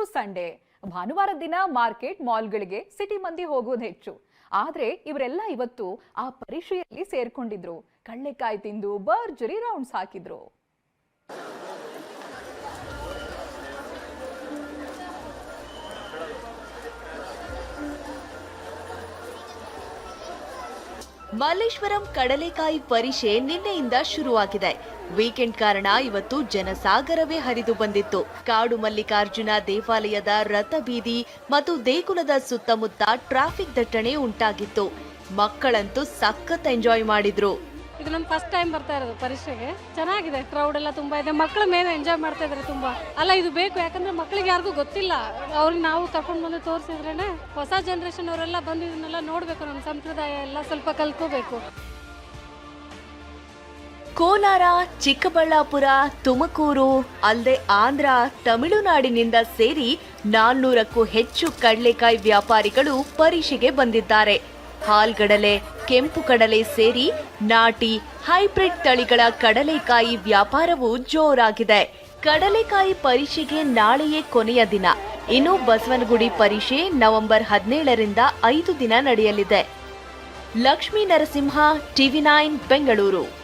ಇವತ್ತು ಸಂಡೇ. ಭಾನುವಾರ ದಿನ ಮಾರ್ಕೆಟ್ ಮಾಲ್ಗಳಿಗೆ ಸಿಟಿ ಮಂದಿ ಹೋಗೋದು ಹೆಚ್ಚು. ಆದ್ರೆ ಇವರೆಲ್ಲ ಇವತ್ತು ಆ ಪರೀಕ್ಷೆಯಲ್ಲಿ ಸೇರ್ಕೊಂಡಿದ್ರು. ಕಳ್ಳೆಕಾಯಿ ತಿಂದು ಬರ್ಜರಿ ರೌಂಡ್ಸ್ ಹಾಕಿದ್ರು. ಮಲ್ಲೇಶ್ವರಂ ಕಡಲೆಕಾಯಿ ಪರಿಷೆ ನಿನ್ನೆಯಿಂದ ಶುರುವಾಗಿದೆ. ವೀಕೆಂಡ್ ಕಾರಣ ಇವತ್ತು ಜನಸಾಗರವೇ ಹರಿದು ಬಂದಿತ್ತು. ಕಾಡು ಮಲ್ಲಿಕಾರ್ಜುನ ದೇವಾಲಯದ ರಥಬೀದಿ ಮತ್ತು ದೇಗುಲದ ಸುತ್ತಮುತ್ತ ಟ್ರಾಫಿಕ್ ದಟ್ಟಣೆ ಉಂಟಾಗಿತ್ತು. ಮಕ್ಕಳಂತೂ ಸಖತ್ ಎಂಜಾಯ್ ಮಾಡಿದ್ರು. ಇದು ನಮ್ಮ ಫಸ್ಟ್ ಟೈಮ್ ಬರ್ತಾ ಇರೋದು ಪರೀಕ್ಷೆಗೆ. ಚೆನ್ನಾಗಿದೆ ಕ್ರೌಡ್ ಎಲ್ಲ ತುಂಬಾ ಇದೆ. ಮಕ್ಕಳು ಮೇಲೆ ಎಂಜಾಯ್ ಮಾಡ್ತಾ ಇದ್ದಾರೆ ತುಂಬಾ. ಅಲ್ಲ, ಇದು ಬೇಕು, ಯಾಕಂದ್ರೆ ಮಕ್ಕಳಿಗೆ ಯಾರಿಗೂ ಗೊತ್ತಿಲ್ಲ. ಅವ್ರಿಗೆ ನಾವು ಕರ್ಕೊಂಡು ಬಂದು ತೋರಿಸಿದ್ರೇನೆ ಹೊಸ ಜನರೇಷನ್ ಅವರೆಲ್ಲ ಬಂದು ಇದನ್ನೆಲ್ಲ ನೋಡ್ಬೇಕು, ನಮ್ಮ ಸಂಪ್ರದಾಯ ಎಲ್ಲ ಸ್ವಲ್ಪ ಕಲ್ತ್ಕೋಬೇಕು. ಕೋಲಾರ, ಚಿಕ್ಕಬಳ್ಳಾಪುರ, ತುಮಕೂರು, ಅಲ್ಲದೆ ಆಂಧ್ರ, ತಮಿಳುನಾಡಿನಿಂದ ಸೇರಿ ನಾನ್ನೂರಕ್ಕೂ ಹೆಚ್ಚು ಕಡಲೆಕಾಯಿ ವ್ಯಾಪಾರಿಗಳು ಪರಿಷೆಗೆ ಬಂದಿದ್ದಾರೆ. ಹಾಲ್ಗಡಲೆ ಕೆಂಪು ಕಡಲೆ ಸೇರಿ ನಾಟಿ ಹೈಬ್ರಿಡ್ ತಳಿಗಳ ಕಡಲೆಕಾಯಿ ವ್ಯಾಪಾರವು ಜೋರಾಗಿದೆ. ಕಡಲೆಕಾಯಿ ಪರೀಕ್ಷೆಗೆ ನಾಳೆಯೇ ಕೊನೆಯ ದಿನ. ಇನ್ನು ಬಸವನಗುಡಿ ಪರಿಷೆ ನವೆಂಬರ್ ಹದಿನೇಳರಿಂದ ಐದು ದಿನ ನಡೆಯಲಿದೆ. Lakshmi Narasimha, TV nine, Bengaluru.